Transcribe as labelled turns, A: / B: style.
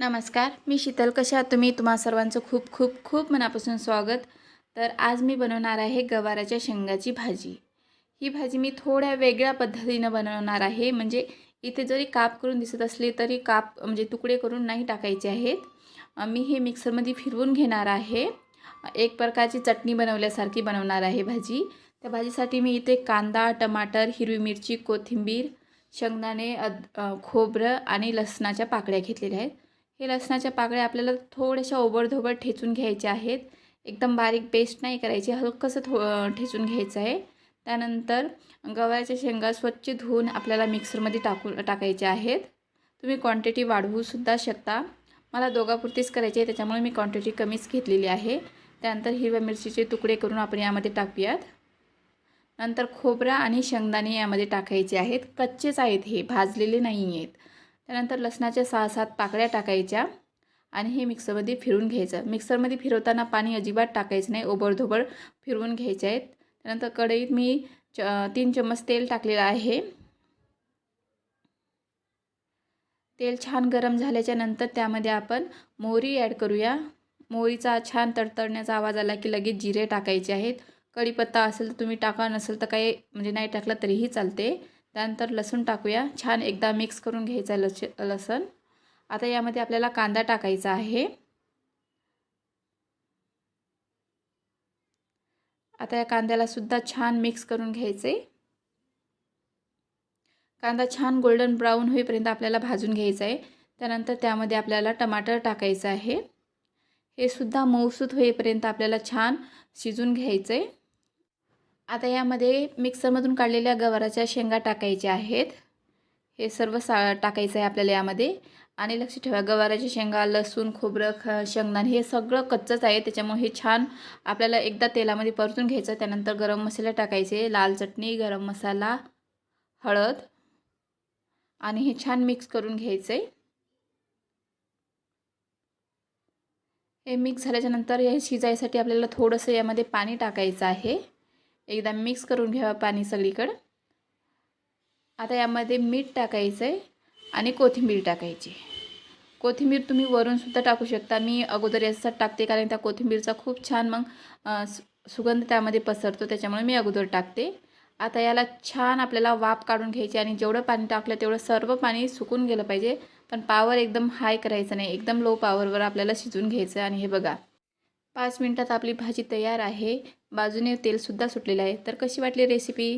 A: नमस्कार मी शीतल कशा? तुम्ही तुम्हा सर्वांचं खूप खूप खूप मनापासून स्वागत. तर आज मी बनवणार आहे गवाराच्या शेंगाची भाजी. ही भाजी मी थोड्या वेगळ्या पद्धतीनं बनवणार आहे. म्हणजे इथे जरी काप करून दिसत असले तरी काप म्हणजे तुकडे करून नाही टाकायचे आहेत. मी हे मिक्सरमध्ये फिरवून घेणार आहे. एक प्रकारची चटणी बनवल्यासारखी बनवणार आहे भाजी. त्या भाजीसाठी मी इथे कांदा टमाटर हिरवी मिरची कोथिंबीर शेंगदाणे अद खोबरं आणि लसणाच्या पाकळ्या घेतलेल्या आहेत. हे लसणाच्या पाकळ्या आपल्याला थोड्याशा ओबडधोबड ठेचून घ्यायच्या आहेत. एकदम बारीक पेस्ट नाही करायची हलकंसं थो ठेचून घ्यायचं आहे. त्यानंतर गव्हाच्या शेंगा स्वच्छ धुवून आपल्याला मिक्सरमध्ये टाकू टाकायच्या आहेत. तुम्ही क्वांटिटी वाढवूसुद्धा शकता. मला दोघापुरतीच करायची आहे त्याच्यामुळे मी क्वांटिटी कमीच घेतलेली आहे. त्यानंतर हिरव्या मिरचीचे तुकडे करून आपण यामध्ये टाकूयात. नंतर खोबरा आणि शेंगदाणे यामध्ये टाकायचे आहेत. कच्चेच आहेत हे भाजलेले नाही आहेत त्यानंतर लसणाच्या सहा सात पाकळ्या टाकायच्या आणि हे मिक्सरमध्ये फिरून घ्यायचं. मिक्सरमध्ये फिरवताना पाणी अजिबात टाकायचं नाही. ओबडधोबड फिरवून घ्यायचे आहेत. त्यानंतर कढईत मी च तीन चम्मच तेल टाकलेलं आहे. तेल छान गरम झाल्याच्यानंतर त्यामध्ये आपण मोहरी ॲड करूया. मोहरीचा छान तडतडण्याचा आवाज आला की लगेच जिरे टाकायचे आहेत. कढीपत्ता असेल तर तुम्ही टाका नसेल तर काही म्हणजे नाही टाकलं तरीही चालते. त्यानंतर लसूण टाकूया. छान एकदा मिक्स करून घ्यायचा लस लसण. आता यामध्ये आपल्याला कांदा टाकायचा आहे. आता या कांद्याला सुद्धा छान मिक्स करून घ्यायचे. कांदा छान गोल्डन ब्राऊन होईपर्यंत आपल्याला भाजून घ्यायचा आहे. त्यानंतर त्यामध्ये आपल्याला टमाटर टाकायचं आहे. हे सुद्धा मऊसूत होईपर्यंत आपल्याला छान शिजून घ्यायचं आहे आता यामध्ये मिक्सरमधून काढलेल्या गवाराच्या शेंगा टाकायच्या आहेत. हे सर्व सा टाकायचं आहे आपल्याला यामध्ये. आणि लक्ष ठेवा गवाराच्या शेंगा लसूण खोबरं ख शेंगदाणे हे सगळं कच्चंच आहे. त्याच्यामुळे हे छान आपल्याला एकदा तेलामध्ये परतून घ्यायचं त्यानंतर गरम मसाला टाकायचे लाल चटणी गरम मसाला हळद. आणि हे छान मिक्स करून घ्यायचं आहे. हे मिक्स झाल्याच्यानंतर हे शिजायसाठी आपल्याला थोडंसं यामध्ये पाणी टाकायचं आहे. एकदा मिक्स करून घ्यावं पाणी सगळीकडं. आता यामध्ये मीठ टाकायचं आहे आणि कोथिंबीर टाकायची. कोथिंबीर तुम्ही वरूनसुद्धा टाकू शकता. मी अगोदर यासाठी टाकते कारण त्या कोथिंबीरचा खूप छान मग सुगंध त्यामध्ये पसरतो. त्याच्यामुळे मी अगोदर टाकते. आता याला छान आपल्याला वाफ काढून घ्यायची आणि जेवढं पाणी टाकलं तेवढं सर्व पाणी सुकून गेलं पाहिजे. पण पावर एकदम हाय करायचं नाही. एकदम लो पावरवर आपल्याला शिजून घ्यायचं आणि हे बघा पाच मिनटात आपली भाजी तयार आहे. बाजूने तेलसुद्धा सुटलेलं आहे. तर कशी वाटली रेसिपी